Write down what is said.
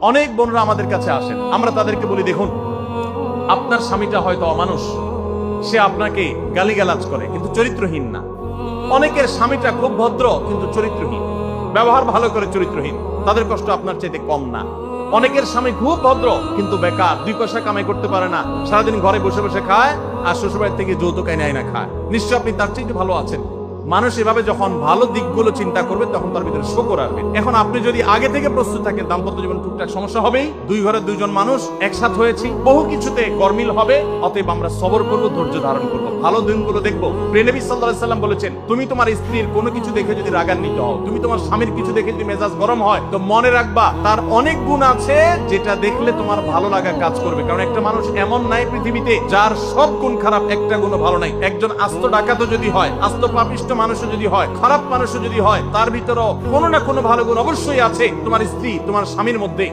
অনেক বোনরা আমাদের কাছে আসেন। আমরা তাদেরকে বলি, দেখুন, আপনার স্বামীটা হয়তো অমানুষ। সে আপনাকে গালিগালাজ করে, কিন্তু চরিত্রহীন না। অনেকের স্বামীটা খুব ভদ্র, কিন্তু চরিত্রহীন। ব্যবহার ভালো করে চরিত্রহীন। তাদের কষ্ট আপনার চাইতে কম না। অনেকের স্বামী খুব ভদ্র, কিন্তু বেকার। দুই পয়সা কামাই করতে পারে না। সারাদিন ঘরে বসে বসে খায়, আর শ্বশুরবাড়ি থেকে যৌতুক এনে আইনা খায়। নিশ্চয় আপনি তার চাইতে ভালো আছেন। মানুষ এভাবে যখন ভালো দিকগুলো চিন্তা করবে, তখন তার ভিতরে শোকর আসবে। এখন আপনি যদি আগে থেকে প্রস্তুত থাকেন, দাম্পত্য জীবন টুকটাক সমস্যা হবেই। দুই ঘরে দুইজন মানুষ একসাথ হয়েছি, বহু কিছুতে গরমিল হবে, অতএব আমরা সবর করব, ধৈর্য ধারণ করব। ভালো দিনগুলো দেখব। প্রেনবী সাল্লাল্লাহু সাল্লাম বলেছেন, তুমি তোমার স্ত্রীর কোনো কিছু দেখে যদি রাগান্বিত হও, তুমি তোমার স্বামীর কিছু দেখে যদি মেজাজ গরম হয়, তো মনে রাখবা, তার অনেক গুণ আছে যেটা দেখলে তোমার ভালো লাগা কাজ করবে। কারণ একটা মানুষ এমন নাই পৃথিবীতে, যার সব গুণ খারাপ একটা গুণও ভালো নাই। একজন আস্ত ডাকাতও যদি হয়, আস্ত পাপিষ্ট মানুষও যদি হয়, খারাপ মানুষও যদি হয়, তার ভিতরও কোনো না কোনো ভালো গুণ অবশ্যই আছে। তোমার স্ত্রী, তোমার স্বামীর মধ্যে।